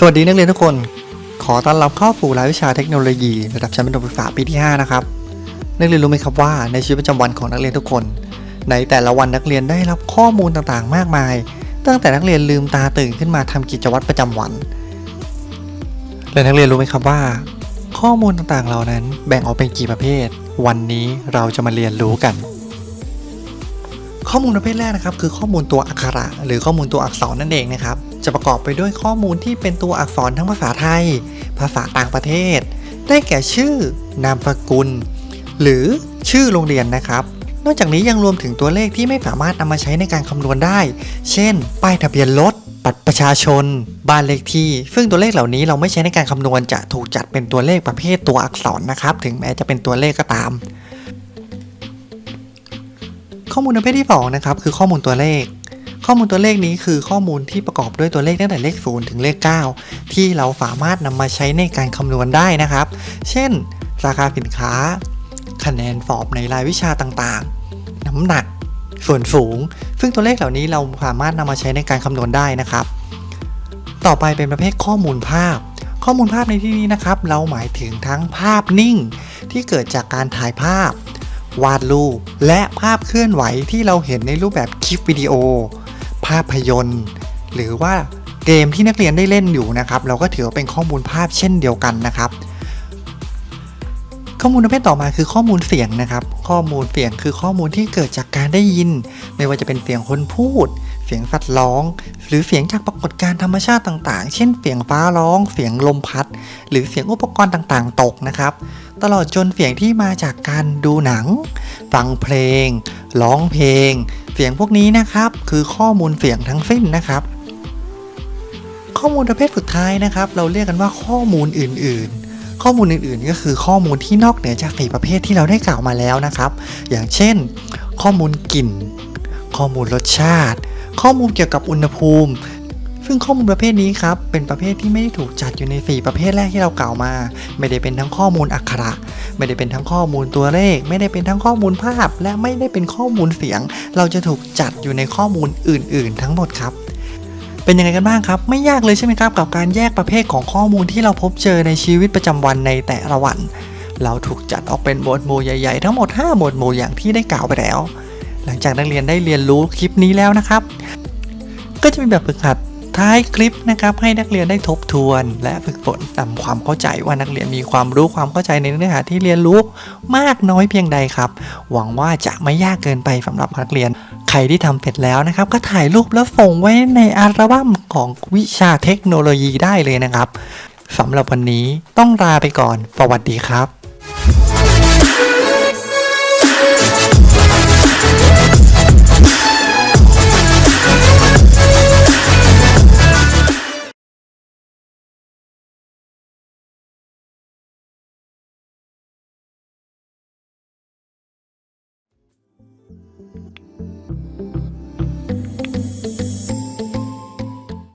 สวัสดีนักเรียนทุกคน ขอต้อนรับเข้าสู่รายวิชาเทคโนโลยีระดับชั้นประถมศึกษาปีที่ 5 นะครับ นักเรียนรู้ไหมครับว่าในชีวิตประจำวันของนักเรียนทุกคน ในแต่ละวันนักเรียนได้รับข้อมูลต่างๆ มากมาย ตั้งแต่นักเรียนลืมตาตื่นขึ้นมาทำกิจวัตรประจำวัน และนักเรียนรู้ไหมครับว่า ข้อมูลต่างๆ เหล่านั้นแบ่งออกเป็นกี่ประเภท วันนี้เราจะมาเรียนรู้กัน ข้อมูลประเภทแรกนะครับคือข้อมูลตัวอักขระ หรือข้อมูลตัวอักษรนั่นเองนะครับ จะประกอบไปด้วยข้อมูลที่เป็นตัวอักษรทั้งภาษาไทย ภาษาต่างประเทศ ได้แก่ชื่อ นามสกุล หรือชื่อโรงเรียนนะครับ นอกจากนี้ยังรวมถึงตัวเลขที่ไม่สามารถนำมาใช้ในการคำนวณได้ เช่น ป้ายทะเบียนรถ บัตรประชาชน บ้านเลขที่ ซึ่งตัวเลขเหล่านี้เราไม่ใช้ในการคำนวณจะถูกจัดเป็นตัวเลขประเภทตัวอักษรนะครับ ถึงแม้จะเป็นตัวเลขก็ตาม ข้อมูลประเภทที่2นะครับคือข้อมูลตัวเลข ข้อมูลตัวเลขนี้คือข้อมูลที่ประกอบด้วยตัวเลขตั้งแต่เลข 0 ถึงเลข 9 ที่เราสามารถนำมาใช้ในการคำนวณได้นะครับ เช่น ราคาสินค้า คะแนนสอบในรายวิชาต่างๆ น้ำหนัก ส่วนสูง ซึ่งตัวเลขเหล่านี้เราสามารถนำมาใช้ในการคำนวณได้นะครับ ต่อไปเป็นประเภทข้อมูลภาพ ข้อมูลภาพในที่นี้นะครับ เราหมายถึงทั้งภาพนิ่ง ที่เกิดจากการถ่ายภาพวาดรูปและภาพเคลื่อนไหวที่เราเห็นในรูปแบบคลิปวิดีโอ ภาพยนตร์ หรือว่าเกมที่นักเรียนได้เล่นอยู่นะครับ เราก็ถือว่าเป็นข้อมูลภาพเช่นเดียวกันนะครับ ข้อมูลประเภทต่อมาคือข้อมูลเสียงนะครับ ข้อมูลเสียงคือข้อมูลที่เกิดจากการได้ยิน ไม่ว่าจะเป็นเสียงคนพูด เสียงสัตว์ร้อง หรือเสียงจากปรากฏการณ์ธรรมชาติต่าง ๆ เช่น เสียงฟ้าร้อง เสียงลมพัด หรือเสียงอุปกรณ์ต่างๆ ตกนะครับ ตลอดจนเสียงที่มาจากการดูหนัง ฟังเพลง ร้องเพลง เสียงพวกนี้นะครับ คือข้อมูลเสียงทั้งสิ้นนะครับ ข้อมูลประเภทสุดท้ายนะครับ เราเรียกกันว่าข้อมูลอื่น ๆ ข้อมูลอื่นๆ ก็คือข้อมูลที่นอกเหนือจากสี่ประเภทที่เราได้กล่าวมาแล้วนะครับ อย่างเช่น ข้อมูลกลิ่น ข้อมูลรสชาติ ข้อมูลเกี่ยวกับอุณหภูมิ ซึ่งข้อมูลประเภทนี้ครับเป็นประเภทที่ไม่ได้ถูกจัดอยู่ใน 4 ประเภทแรกที่เรากล่าวมา ไม่ได้เป็นทั้งข้อมูลอักขระ ไม่ได้เป็นทั้งข้อมูลตัวเลข ไม่ได้เป็นทั้งข้อมูลภาพ และไม่ได้เป็นข้อมูลเสียง เราจะถูกจัดอยู่ในข้อมูลอื่น ๆ ทั้งหมดครับ เป็นยังไงกันบ้างครับ ไม่ยากเลยใช่ไหมครับ กับการแยกประเภทของข้อมูลที่เราพบเจอในชีวิตประจำวันในแต่ละวัน เราถูกจัดออกเป็นหมวดหมู่ใหญ่ๆ ทั้งหมด 5 หมวดหมู่อย่างที่ได้กล่าวไปแล้ว หลังจากนักเรียนได้เรียนรู้คลิปนี้แล้วนะครับ ก็จะมีแบบฝึกหัด ท้ายคลิปนะครับให้นักเรียนได้ทบทวน และฝึกฝนตามความเข้าใจว่านักเรียนมีความรู้ความเข้าใจในเนื้อหาที่เรียนรู้มากน้อยเพียงใดครับ หวังว่าจะไม่ยากเกินไปสำหรับนักเรียน ใครที่ทำเสร็จแล้วนะครับ ก็ถ่ายรูปแล้วส่งไว้ในอัลบั้มของวิชาเทคโนโลยีได้เลยนะครับสำหรับวันนี้ต้องลาไปก่อน สวัสดีครับ